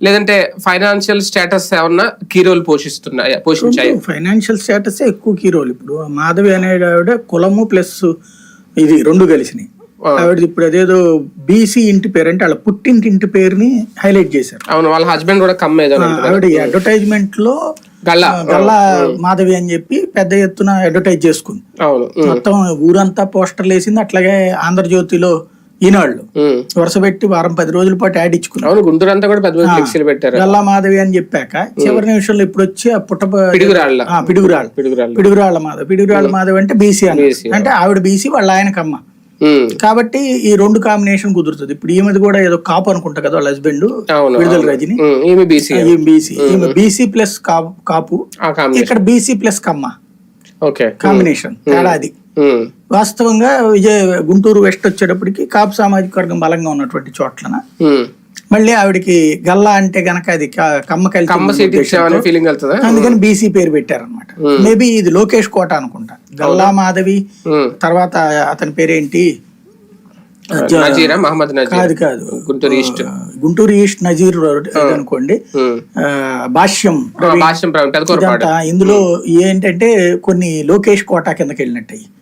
లేదంటే financial status ఏమన్నా key role పోషిస్తున్నాయా? పోషించాయి? ఫైనాన్షియల్ స్టేటస్ ఎక్కువ కీ రోల్ ఇప్పుడు మాధవి అనే ఆవిడ కులము ప్లస్ ఇది రెండు కలిసినాయి. ఆవిడ ఇప్పుడు అదేదో బీసీ ఇంటి పేరు అంటే వాళ్ళ పుట్టింటి ఇంటి పేరుని హైలైట్ చేశారు. అవును వాళ్ళ హస్బెండ్ కూడా కమ్మ ఆవిడ అడ్వర్టైజ్మెంట్లో గల్లా. మాధవి అని చెప్పి పెద్ద ఎత్తున అడ్వర్టైజ్ చేసుకుంది. మొత్తం ఊరంతా పోస్టర్లు వేసింది అట్లాగే ఆంధ్రజ్యోతిలో ఈనాళ్ళు. వరుస పెట్టి వారం పది రోజుల పాటు యాడ్ ఇచ్చుకుంది అవును గుంటూరు అంతా కూడా పెద్ద ఫ్లెక్సీలు పెట్టారు. గల్లా మాధవి అని చెప్పాక చివరి నిమిషంలో ఇప్పుడు వచ్చి ఆ పుట్ట పిడుగురాళ్ళ. పిడుగురాళ్ళు. పిడుగురాళ్ళు. పిడుగురాళ్ళ మాధవ్. పిడుగురాళ్ళ మాధవ్ అంటే బీసీ అని. అంటే ఆవిడ బీసీ వాళ్ళ ఆయనకమ్మ. ఉమ్, కాబట్టి ఈ రెండు కాంబినేషన్ కుదురుతుంది. ఇప్పుడు ఈమెది కూడా ఏదో కాపు అనుకుంటా కదా వాళ్ళ హస్బెండ్ విడుదల రజని. ఈమె బీసీ ఈమె బీసీ. ప్లస్ కాపు ఇక్కడ BC plus Kamma. Okay. Combination. తేడా అది. వాస్తవంగా విజయ గుంటూరు వెస్ట్ వచ్చేటప్పటికి కాపు సామాజిక వర్గం బలంగా ఉన్నటువంటి చోట్లన. మళ్ళీ ఆవిడకి గల్లా అంటే గనక అది కమ్మ ఫీలింగ్ అందుకని బీసీ పేరు పెట్టారనమాట మేబీ ఇది లోకేష్ కోట అనుకుంటా. గల్లా మాధవి. తర్వాత అతని పేరేంటి? కాదు కాదు. గుంటూరు ఈస్ట్. గుంటూరు ఈస్ట్ నజీర్ అనుకోండి భాష్యం ఇందులో ఏంటంటే కొన్ని లోకేష్ కోట కిందకి వెళ్ళినట్టు